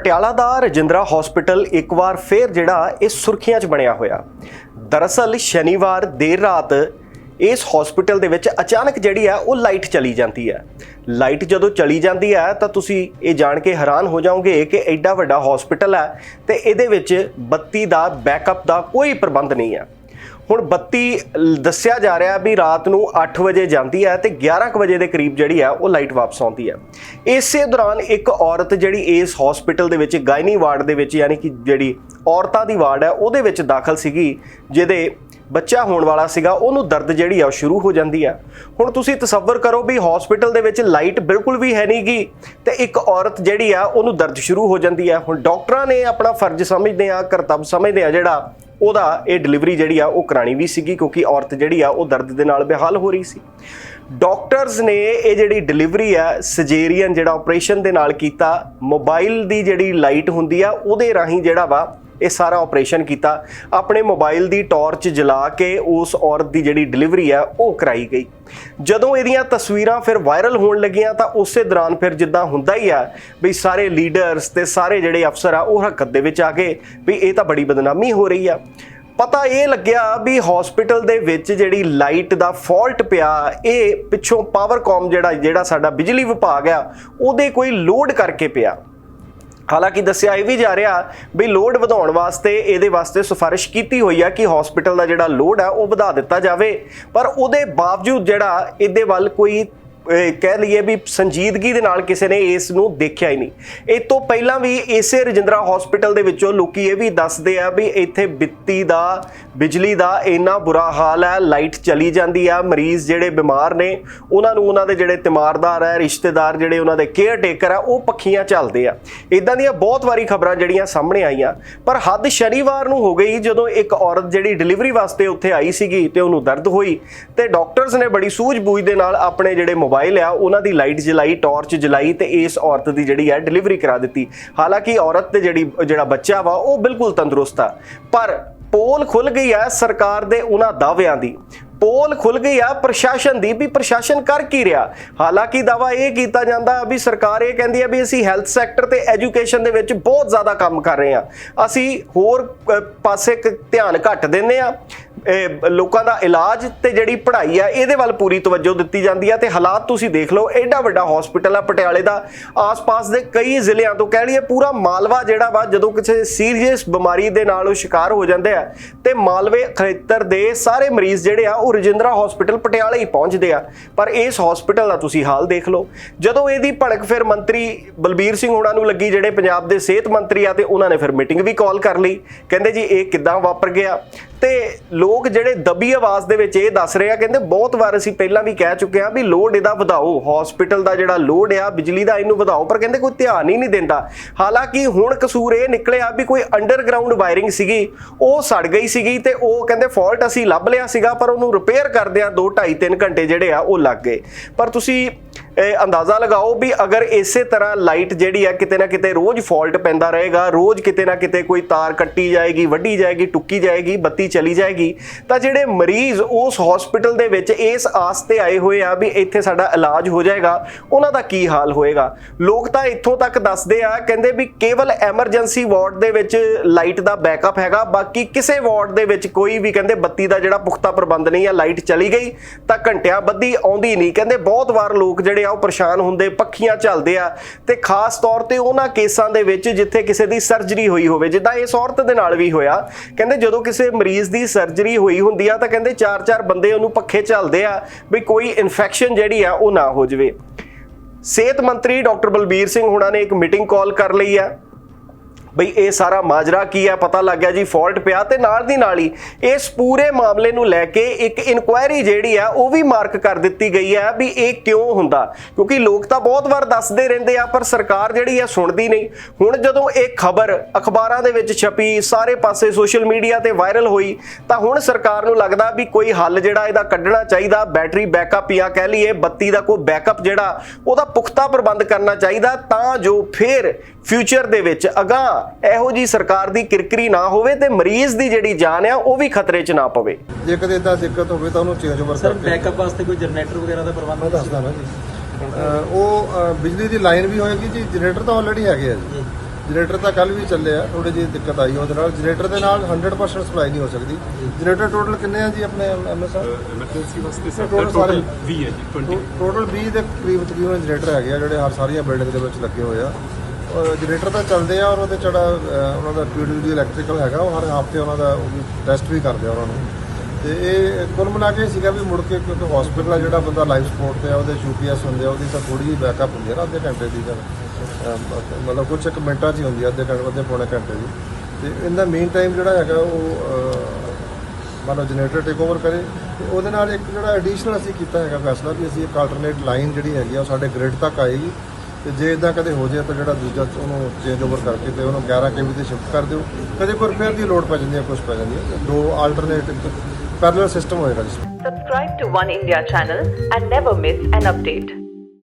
ਪਟਿਆਲਾ ਦਾ Rajindra hospital ਇੱਕ ਵਾਰ ਫੇਰ ਜਿਹੜਾ ਇਹ ਸੁਰਖੀਆਂ 'ਚ ਬਣਿਆ ਹੋਇਆ। ਦਰਅਸਲ ਸ਼ਨੀਵਾਰ ਦੇਰ ਰਾਤ ਇਸ ਹਸਪੀਟਲ ਦੇ ਵਿੱਚ ਅਚਾਨਕ ਜਿਹੜੀ ਆ ਉਹ ਲਾਈਟ ਚਲੀ ਜਾਂਦੀ ਹੈ। ਲਾਈਟ ਜਦੋਂ ਚਲੀ ਜਾਂਦੀ ਹੈ ਤਾਂ ਤੁਸੀਂ ਇਹ ਜਾਣ ਕੇ ਹੈਰਾਨ ਹੋ ਜਾਓਗੇ ਕਿ ਐਡਾ ਵੱਡਾ ਹਸਪੀਟਲ ਹੈ ਤੇ ਇਹਦੇ ਵਿੱਚ ਬੱਤੀ ਦਾ ਬੈਕਅਪ ਦਾ ਕੋਈ ਪ੍ਰਬੰਧ ਨਹੀਂ ਹੈ। ਹੁਣ ਬੱਤੀ ਦੱਸਿਆ ਜਾ ਰਿਹਾ ਵੀ ਰਾਤ ਨੂੰ 8 ਵਜੇ ਜਾਂਦੀ ਹੈ ਤੇ 11 ਕੁ ਵਜੇ ਦੇ ਕਰੀਬ ਜਿਹੜੀ ਆ ਉਹ ਲਾਈਟ ਵਾਪਸ ਆਉਂਦੀ ਹੈ। ਇਸੇ ਦੌਰਾਨ ਇੱਕ ਔਰਤ ਜਿਹੜੀ ਇਸ ਹਸਪੀਟਲ ਦੇ ਵਿੱਚ ਗਾਇਨੀ ਵਾਰਡ ਦੇ ਵਿੱਚ ਯਾਨੀ ਕਿ ਜਿਹੜੀ ਔਰਤਾਂ ਦੀ ਵਾਰਡ ਹੈ, ਉਹਦੇ ਵਿੱਚ ਦਾਖਲ ਸੀਗੀ, ਜਿਹਦੇ ਬੱਚਾ ਹੋਣ ਵਾਲਾ ਸੀਗਾ, ਉਹਨੂੰ ਦਰਦ ਜਿਹੜੀ ਆ ਉਹ ਸ਼ੁਰੂ ਹੋ ਜਾਂਦੀ ਆ। ਹੁਣ ਤੁਸੀਂ ਤਸੱਵਰ ਕਰੋ ਵੀ ਹਸਪੀਟਲ ਦੇ ਵਿੱਚ ਲਾਈਟ ਬਿਲਕੁਲ ਵੀ ਹੈ ਨਹੀਂਗੀ ਤੇ ਇੱਕ ਔਰਤ ਜਿਹੜੀ ਆ, ਉਹਨੂੰ ਦਰਦ ਸ਼ੁਰੂ ਹੋ ਜਾਂਦੀ ਆ। ਹੁਣ ਡਾਕਟਰਾਂ ਨੇ ਆਪਣਾ ਫਰਜ਼ ਸਮਝਦੇ ਆ, ਕਰਤੱਵ ਸਮਝਦੇ ਆ ਜਿਹੜਾ ਉਹਦਾ ਇਹ ਡਿਲੀਵਰੀ ਜਿਹੜੀ ਆ ਉਹ ਕਰਾਣੀ ਵੀ ਸੀਗੀ ਕਿਉਂਕਿ ਔਰਤ ਜਿਹੜੀ ਆ ਉਹ ਦਰਦ ਦੇ ਨਾਲ ਬੇਹਾਲ ਹੋ ਰਹੀ ਸੀ। ਡਾਕਟਰਸ ਨੇ ਇਹ ਜਿਹੜੀ ਡਿਲੀਵਰੀ ਆ ਸਜੇਰੀਅਨ ਜਿਹੜਾ ਆਪਰੇਸ਼ਨ ਦੇ ਨਾਲ ਕੀਤਾ ਮੋਬਾਈਲ ਦੀ ਜਿਹੜੀ ਲਾਈਟ ਹੁੰਦੀ ਆ, ਉਹਦੇ ਰਾਹੀਂ ਜਿਹੜਾ ਵਾ ਇਹ ਸਾਰਾ ਆਪਰੇਸ਼ਨ ਕੀਤਾ। ਆਪਣੇ ਮੋਬਾਈਲ ਦੀ ਟਾਰਚ ਜਲਾ ਕੇ ਉਸ ਔਰਤ ਦੀ ਜਿਹੜੀ ਡਿਲੀਵਰੀ ਆ ਉਹ ਕਰਾਈ ਗਈ। ਜਦੋਂ ਇਹਦੀਆਂ ਤਸਵੀਰਾਂ ਫਿਰ ਵਾਇਰਲ ਹੋਣ ਲੱਗੀਆਂ ਤਾਂ ਉਸੇ ਦੌਰਾਨ ਫਿਰ ਜਿੱਦਾਂ ਹੁੰਦਾ ਹੀ ਆ ਵੀ ਸਾਰੇ ਲੀਡਰਸ ਤੇ ਸਾਰੇ ਜਿਹੜੇ ਅਫਸਰ ਆ, ਉਹ ਹਰਕਤ ਦੇ ਵਿੱਚ ਆ ਗਏ ਵੀ ਇਹ ਤਾਂ ਬੜੀ ਬਦਨਾਮੀ ਹੋ ਰਹੀ ਆ। ਪਤਾ ਇਹ ਲੱਗਿਆ ਵੀ ਹਸਪੀਟਲ ਦੇ ਵਿੱਚ ਜਿਹੜੀ ਲਾਈਟ ਦਾ ਫਾਲਟ ਪਿਆ, ਇਹ ਪਿੱਛੋਂ ਪਾਵਰਕਾਮ ਜਿਹੜਾ ਜਿਹੜਾ ਸਾਡਾ ਬਿਜਲੀ ਵਿਭਾਗ ਆ, ਉਹਦੇ ਕੋਈ ਲੋਡ ਕਰਕੇ ਪਿਆ। ਹਾਲਾਂਕਿ ਦੱਸਿਆ ਇਹ ਵੀ ਜਾ ਰਿਹਾ ਵੀ ਲੋਡ ਵਧਾਉਣ ਵਾਸਤੇ ਇਹਦੇ ਵਾਸਤੇ ਸਿਫਾਰਿਸ਼ ਕੀਤੀ ਹੋਈ ਆ ਕਿ ਹਸਪੀਟਲ ਦਾ ਜਿਹੜਾ ਲੋਡ ਆ ਉਹ ਵਧਾ ਦਿੱਤਾ ਜਾਵੇ। ਪਰ ਉਹਦੇ ਬਾਵਜੂਦ ਜਿਹੜਾ ਇਹਦੇ ਵੱਲ ਕੋਈ ਕਹਿ ਲਈਏ ਵੀ ਸੰਜੀਦਗੀ ਦੇ ਨਾਲ ਕਿਸੇ ਨੇ ਇਸ ਨੂੰ ਦੇਖਿਆ ਹੀ ਨਹੀਂ। ਇਹ ਤੋਂ ਪਹਿਲਾਂ ਵੀ ਇਸੇ ਰਜਿੰਦਰਾ ਹਸਪੀਟਲ ਦੇ ਵਿੱਚੋਂ ਲੋਕੀ ਇਹ ਵੀ ਦੱਸਦੇ ਆ ਵੀ ਇੱਥੇ ਬਿੱਤੀ ਦਾ, ਬਿਜਲੀ ਦਾ ਇੰਨਾ ਬੁਰਾ ਹਾਲ ਹੈ, ਲਾਈਟ ਚਲੀ ਜਾਂਦੀ ਆ, ਮਰੀਜ਼ ਜਿਹੜੇ ਬਿਮਾਰ ਨੇ, ਉਹਨਾਂ ਨੂੰ ਉਹਨਾਂ ਦੇ ਜਿਹੜੇ ਤਿਮਾਰਦਾਰ ਹੈ, ਰਿਸ਼ਤੇਦਾਰ ਜਿਹੜੇ ਉਹਨਾਂ ਦੇ ਕੇਅਰ ਟੇਕਰ ਆ, ਉਹ ਪੱਖੀਆਂ ਚੱਲਦੇ ਆ। ਇਦਾਂ ਦੀਆਂ ਬਹੁਤ ਵਾਰੀ ਖਬਰਾਂ ਜਿਹੜੀਆਂ ਸਾਹਮਣੇ ਆਈਆਂ, ਪਰ ਹੱਦ ਸ਼ਨੀਵਾਰ ਨੂੰ ਹੋ ਗਈ ਜਦੋਂ ਇੱਕ ਔਰਤ ਜਿਹੜੀ ਡਿਲੀਵਰੀ ਵਾਸਤੇ ਉੱਥੇ ਆਈ ਸੀਗੀ ਤੇ ਉਹਨੂੰ ਦਰਦ ਹੋਈ ਤੇ ਡਾਕਟਰਸ ਨੇ ਬੜੀ ਸੂਝ-ਬੂਝ ਦੇ ਨਾਲ ਆਪਣੇ ਜਿਹੜੇ ਮੋਬਾਈਲ ਆ, ਉਹਨਾਂ ਦੀ ਲਾਈਟ ਜਲਾਈ ਟਾਰਚ ਜਲਾਈ ਤੇ ਇਸ ਔਰਤ ਦੀ ਜਿਹੜੀ ਹੈ ਡਿਲੀਵਰੀ ਕਰਾ ਦਿੱਤੀ। ਹਾਲਾਂਕਿ ਔਰਤ ਤੇ ਜਿਹੜੀ, ਜਿਹੜਾ ਬੱਚਾ ਵਾ, ਉਹ ਬਿਲਕੁਲ ਤੰਦਰੁਸਤ ਆ। ਪਰ ਪੋਲ ਖੁੱਲ ਗਈ ਹੈ ਸਰਕਾਰ ਦੇ ਉਹਨਾਂ ਦਾਅਵਿਆਂ ਦੀ। ਪੋਲ ਖੁੱਲ ਗਈ ਆ ਪ੍ਰਸ਼ਾਸਨ ਦੀ ਵੀ ਪ੍ਰਸ਼ਾਸਨ ਕਰ ਕੀ ਰਿਹਾ। ਹਾਲਾਂਕਿ ਦਾਵਾ ਇਹ ਕੀਤਾ ਜਾਂਦਾ ਵੀ ਸਰਕਾਰ ਇਹ ਕਹਿੰਦੀ ਆ ਵੀ ਅਸੀਂ ਹੈਲਥ ਸੈਕਟਰ ਤੇ ਐਜੂਕੇਸ਼ਨ ਦੇ ਵਿੱਚ ਬਹੁਤ ਜ਼ਿਆਦਾ ਕੰਮ ਕਰ ਰਹੇ ਆ। ਅਸੀਂ ਹੋਰ ਪਾਸੇ ਧਿਆਨ ਘੱਟ ਦਿੰਦੇ ਆ। ਲੋਕਾਂ ਦਾ ਇਲਾਜ ਤੇ ਜਿਹੜੀ ਪੜ੍ਹਾਈ ਆ, ਇਹਦੇ ਵੱਲ ਪੂਰੀ ਤਵੱਜੋ ਦਿੱਤੀ ਜਾਂਦੀ ਆ ਤੇ ਹਾਲਾਤ ਤੁਸੀਂ ਦੇਖ ਲਓ ਐਡਾ ਵੱਡਾ ਹਸਪੀਟਲ ਆ ਪਟਿਆਲੇ ਦਾ। ਆਸ-ਪਾਸ ਦੇ ਕਈ ਜ਼ਿਲ੍ਹਿਆਂ ਤੋਂ ਕਹਿ ਲਈਏ, ਪੂਰਾ ਮਾਲਵਾ ਜਿਹੜਾ ਵਾ, ਜਦੋਂ ਕਿਸੇ ਸੀਰੀਅਸ ਬਿਮਾਰੀ ਦੇ ਨਾਲ ਉਹ ਸ਼ਿਕਾਰ ਹੋ ਜਾਂਦੇ ਆ ਤੇ ਮਾਲਵੇ ਖੇਤਰ ਦੇ ਸਾਰੇ ਮਰੀਜ਼ ਜਿਹੜੇ ਆ, ਉਹ ਰਜਿੰਦਰਾ ਹਸਪੀਟਲ ਪਟਿਆਲੇ ਹੀ ਪਹੁੰਚਦੇ ਆ। ਪਰ ਇਸ ਹਸਪੀਟਲ ਦਾ ਤੁਸੀਂ ਹਾਲ ਦੇਖ ਲਓ, ਜਦੋਂ ਇਹਦੀ ਭੜਕ ਫਿਰ ਮੰਤਰੀ ਬਲਬੀਰ ਸਿੰਘ ਹੋਣਾ ਨੂੰ ਲੱਗੀ, ਜਿਹੜੇ ਪੰਜਾਬ ਦੇ ਸਿਹਤ ਮੰਤਰੀ ਆ ਤੇ ਉਹਨਾਂ ਨੇ ਫਿਰ ਮੀਟਿੰਗ ਵੀ ਕਾਲ ਕਰ ਲਈ। ਕਹਿੰਦੇ ਜੀ, ਇਹ ਕਿੱਦਾਂ ਵਾਪਰ ਗਿਆ? ਤੇ ਲੋਕ ਜਿਹੜੇ ਦਬੀ ਆਵਾਜ਼ ਦੇ ਵਿੱਚ ਇਹ ਦੱਸ ਰਹੇ ਆ, ਕਹਿੰਦੇ ਬਹੁਤ ਵਾਰ ਅਸੀਂ ਪਹਿਲਾਂ ਵੀ ਕਹਿ ਚੁੱਕੇ ਆ ਵੀ ਲੋਡ ਇਹਦਾ ਵਧਾਓ ਹਸਪੀਟਲ ਦਾ ਜਿਹੜਾ ਲੋਡ ਆ, ਬਿਜਲੀ ਦਾ ਇਹਨੂੰ ਵਧਾਓ, ਪਰ ਕਹਿੰਦੇ ਕੋਈ ਧਿਆਨ ਹੀ ਨਹੀਂ ਦਿੰਦਾ। ਹਾਲਾਂਕਿ ਹੁਣ ਕਸੂਰ ਇਹ ਨਿਕਲਿਆ ਵੀ ਕੋਈ ਅੰਡਰਗਰਾਉਂਡ ਵਾਇਰਿੰਗ ਸੀਗੀ, ਉਹ ਸੜ ਗਈ ਸੀਗੀ ਤੇ ਉਹ ਕਹਿੰਦੇ ਫਾਲਟ ਅਸੀਂ ਲੱਭ ਲਿਆ ਸੀਗਾ, ਪਰ ਉਹਨੂੰ ਰਿਪੇਅਰ ਕਰਦਿਆਂ 2 2.5 3 ਘੰਟੇ ਜਿਹੜੇ ਆ, ਉਹ ਲੱਗ ਗਏ। ਪਰ ਤੁਸੀਂ ਅੰਦਾਜ਼ਾ ਲਗਾਓ ਵੀ ਅਗਰ ਇਸੇ ਤਰ੍ਹਾਂ ਲਾਈਟ ਜਿਹੜੀ ਆ ਕਿਤੇ ਨਾ ਕਿਤੇ ਰੋਜ਼ ਫਾਲਟ ਪੈਂਦਾ ਰਹੇਗਾ, ਰੋਜ਼ ਕਿਤੇ ਨਾ ਕਿਤੇ ਕੋਈ ਤਾਰ ਕੱਟੀ ਜਾਏਗੀ, ਵੱਢੀ ਜਾਏਗੀ, ਟੁੱਕੀ ਜਾਏਗੀ, ਬੱਤੀ ਚਲੀ ਜਾਏਗੀ, ਤਾਂ ਜਿਹੜੇ ਮਰੀਜ਼ ਉਸ ਹਸਪੀਟਲ ਦੇ ਵਿੱਚ ਇਸ ਆਸ ਤੇ ਆਏ ਹੋਏ ਆ ਵੀ ਇੱਥੇ ਸਾਡਾ ਇਲਾਜ ਹੋ ਜਾਏਗਾ, ਉਹਨਾਂ ਦਾ ਕੀ ਹਾਲ ਹੋਏਗਾ? ਲੋਕ ਤਾਂ ਇੱਥੋਂ ਤੱਕ ਦੱਸਦੇ ਆ, ਕਹਿੰਦੇ ਵੀ ਕੇਵਲ ਐਮਰਜੈਂਸੀ ਵਾਰਡ ਦੇ ਵਿੱਚ ਲਾਈਟ ਦਾ ਬੈਕਅਪ ਹੈਗਾ, ਬਾਕੀ ਕਿਸੇ ਵਾਰਡ ਦੇ ਵਿੱਚ ਕੋਈ ਵੀ ਕਹਿੰਦੇ ਬੱਤੀ ਦਾ ਜਿਹੜਾ ਪੁਖਤਾ ਪ੍ਰਬੰਧ ਨਹੀਂ ਆ, ਲਾਈਟ ਚਲੀ ਗਈ, ਤਾਂ ਘੰਟਿਆਂ ਬੱਧੀ ਆਉਂਦੀ ਨਹੀਂ। ਕਹਿੰਦੇ ਬਹੁਤ ਵਾਰ ਲੋਕ ਜਿਹੜੇ ਆ ਉਹ ਪਰੇਸ਼ਾਨ ਹੁੰਦੇ, ਪੱਖੀਆਂ ਚੱਲਦੇ ਆ ਤੇ ਖਾਸ ਤੌਰ ਤੇ ਉਹਨਾਂ ਕੇਸਾਂ ਦੇ ਵਿੱਚ ਜਿੱਥੇ ਕਿਸੇ ਦੀ ਸਰਜਰੀ ਹੋਈ ਹੋਵੇ, ਜਿੱਦਾਂ ਇਸ ਔਰਤ ਦੇ ਨਾਲ ਵੀ ਹੋਇਆ, ਕਹਿੰਦੇ ਜਦੋਂ ਕਿਸੇ ਮਰੀਜ਼ ਦੀ ਸਰਜਰੀ ਹੋਈ ਹੁੰਦੀ ਆ ਤਾਂ ਕਹਿੰਦੇ ਚਾਰ ਚਾਰ ਬੰਦੇ ਉਹਨੂੰ ਪੱਖੇ ਚੱਲਦੇ ਆ ਵੀ ਕੋਈ ਇਨਫੈਕਸ਼ਨ ਜਿਹੜੀ ਆ ਉਹ ਨਾ ਹੋ ਜਵੇ। ਸਿਹਤ ਮੰਤਰੀ ਡਾਕਟਰ ਬਲਬੀਰ ਸਿੰਘ ਹੁਣਾਂ ਨੇ ਇੱਕ ਮੀਟਿੰਗ ਕਾਲ ਕਰ ਲਈ ਆ। ਬਈ ਇਹ ਸਾਰਾ ਮਾਜਰਾ ਕੀ ਹੈ? ਪਤਾ ਲੱਗ ਗਿਆ ਜੀ, ਫਾਲਟ ਪਿਆ ਤੇ ਨਾਲ ਦੀ ਨਾਲ ਹੀ ਇਸ ਪੂਰੇ ਮਾਮਲੇ ਨੂੰ ਲੈ ਕੇ ਇੱਕ ਇਨਕੁਆਇਰੀ ਜਿਹੜੀ ਆ ਉਹ ਵੀ ਮਾਰਕ ਕਰ ਦਿੱਤੀ ਗਈ ਹੈ ਵੀ ਇਹ ਕਿਉਂ ਹੁੰਦਾ। ਕਿਉਂਕਿ ਲੋਕ ਤਾਂ ਬਹੁਤ ਵਾਰ ਦੱਸਦੇ ਰਹਿੰਦੇ ਆ, ਪਰ ਸਰਕਾਰ ਜਿਹੜੀ ਆ ਸੁਣਦੀ ਨਹੀਂ। ਹੁਣ ਜਦੋਂ ਇਹ ਖਬਰ ਅਖਬਾਰਾਂ ਦੇ ਵਿੱਚ ਛਪੀ, ਸਾਰੇ ਪਾਸੇ ਸੋਸ਼ਲ ਮੀਡੀਆ ਤੇ ਵਾਇਰਲ ਹੋਈ, ਤਾਂ ਹੁਣ ਸਰਕਾਰ ਨੂੰ ਲੱਗਦਾ ਵੀ ਕੋਈ ਹੱਲ ਜਿਹੜਾ ਇਹਦਾ ਕੱਢਣਾ ਚਾਹੀਦਾ ਬੈਟਰੀ ਬੈਕਅਪ ਜਾਂ ਕਹਿ ਲਈਏ ਬੱਤੀ ਦਾ ਕੋਈ ਬੈਕਅਪ ਜਿਹੜਾ, ਉਹਦਾ ਪੁਖਤਾ ਪ੍ਰਬੰਧ ਕਰਨਾ ਚਾਹੀਦਾ ਤਾਂ ਜੋ ਫਿਰ ਫਿਊਚਰ ਦੇ ਵਿੱਚ ਅਗਾਂਹ ਇਹੋ ਜੀ ਸਰਕਾਰ ਦੀ ਕਿਰਕਰੀ ਨਾ ਹੋਵੇ ਤੇ ਮਰੀਜ਼ ਦੀ ਜਿਹੜੀ ਜਾਨ ਆ ਉਹ ਵੀ ਖਤਰੇ 'ਚ ਨਾ ਪਵੇ। ਜੇ ਕਦੇ ਇਦਾਂ ਦਿੱਕਤ ਹੋਵੇ ਤਾਂ ਉਹਨੂੰ ਚੇਂਜ ਓਵਰ ਸਰ ਬੈਕਅਪ ਵਾਸਤੇ ਕੋਈ ਜਨਰੇਟਰ ਵਗੈਰਾ ਦਾ ਪ੍ਰਬੰਧ ਮੈਂ ਦੱਸਦਾ ਨਾ ਜੀ। ਉਹ ਬਿਜਲੀ ਦੀ ਲਾਈਨ ਵੀ ਹੋਏਗੀ ਜੀ ਜਨਰੇਟਰ ਤਾਂ ਆਲਰੇਡੀ ਹੈਗੇ ਆ ਜੀ। ਜਨਰੇਟਰ ਤਾਂ ਕੱਲ ਵੀ ਚੱਲਿਆ ਥੋੜੀ ਜਿਹੀ ਦਿੱਕਤ ਆਈ ਉਹਦੇ ਨਾਲ। ਜਨਰੇਟਰ ਦੇ ਨਾਲ 100% ਸਪਲਾਈ ਨਹੀਂ ਹੋ ਸਕਦੀ। ਜਨਰੇਟਰ ਟੋਟਲ ਕਿੰਨੇ ਆ ਜੀ ਆਪਣੇ ਐਮਐਸ ਐਮਰਜੈਂਸੀ ਵਾਸਤੇ ਸਾਰੇ- ਟੋਟਲ 20 ਹੈ ਜੀ 20 ਟੋਟਲ 20 ਦੇ ਕਰੀਬ ਤਕਰੀਬਨ ਜਨਰੇਟਰ ਹੈਗੇ ਆ ਜਿਹੜੇ ਹਰ ਸਾਰੀਆਂ ਬਿਲਡਿੰਗ ਦੇ ਵਿੱਚ ਲੱਗੇ ਹੋਏ ਆ। ਜਨਰੇਟਰ ਤਾਂ ਚੱਲਦੇ ਆ ਔਰ ਉਹਦੇ ਜਿਹੜਾ ਉਹਨਾਂ ਦਾ ਪੀਡਬਲਯੂ ਇਲੈਕਟ੍ਰੀਕਲ ਹੈਗਾ ਉਹ ਹਰ ਹਫ਼ਤੇ ਉਹਨਾਂ ਦਾ ਟੈਸਟ ਵੀ ਕਰਦੇ ਆ ਉਹਨਾਂ ਨੂੰ। ਤੇ ਇਹ ਕੁੱਲ ਮਿਲਾ ਕੇ ਸੀਗਾ ਵੀ ਮੁੜ ਕੇ ਕਿਉਂਕਿ ਹਸਪੀਟਲ ਆ ਜਿਹੜਾ ਬੰਦਾ ਲਾਈਫ ਸਪੋਰਟ ਤੇ ਆ ਉਹਦੇ ਯੂਪੀਐਸ ਹੁੰਦੇ ਆ ਉਹਦੀ ਤਾਂ ਥੋੜੀ ਜਿਹੀ ਬੈਕਅਪ ਹੁੰਦੀ ਆ ਨਾ ਅੱਧੇ ਘੰਟੇ ਦੀ ਤਾਂ। ਮਤਲਬ ਕੁਝ ਇੱਕ ਮਿੰਟਾਂ 'ਚ ਹੀ ਹੁੰਦੀ ਆ ਅੱਧੇ ਘੰਟੇ ਅੱਧੇ ਪੌਣੇ ਘੰਟੇ ਦੀ। ਤੇ ਇਹਦਾ ਮੇਨ ਟਾਈਮ ਜਿਹੜਾ ਹੈਗਾ ਉਹ ਅਹ, ਮੰਨ ਲਓ ਜਨਰੇਟਰ ਟੇਕ ਓਵਰ ਕਰੇ। ਤੇ ਉਹਦੇ ਨਾਲ ਇੱਕ ਜਿਹੜਾ ਐਡੀਸ਼ਨਲ ਅਸੀਂ ਕੀਤਾ ਹੈਗਾ ਫੈਸਲਾ ਵੀ ਅਸੀਂ ਇੱਕ ਆਲਟਰਨੇਟ ਲਾਈਨ ਜਿਹੜੀ ਹੈਗੀ ਆ ਉਹ ਸਾਡੇ ਗ੍ਰਿਡ ਤੱਕ ਆਏਗੀ। ਤੇ ਜੇ ਇਦਾਂ ਕਦੇ ਹੋ ਜਾਏ ਤਾਂ ਜਿਹੜਾ ਦੂਜਾ ਉਹਨੂੰ ਚੇਂਜ ਓਵਰ ਕਰਕੇ ਤੇ ਉਹਨੂੰ 11 ਕੇਵੀ ਤੇ ਸ਼ਿਫਟ ਕਰ ਦਿਓ। ਕਦੇ ਕੋਈ ਰਿਪੇਅਰ ਦੀ ਲੋੜ ਪੈ ਜਾਂਦੀ ਹੈ ਕੁਝ ਪੈ ਜਾਂਦੀ ਹੈ। ਦੋ ਆਲਟਰਨੇਟ ਪੈਰਲਲ ਸਿਸਟਮ ਹੋਏਗਾ ਜਿਸ Subscribe to One India channel and never miss an update.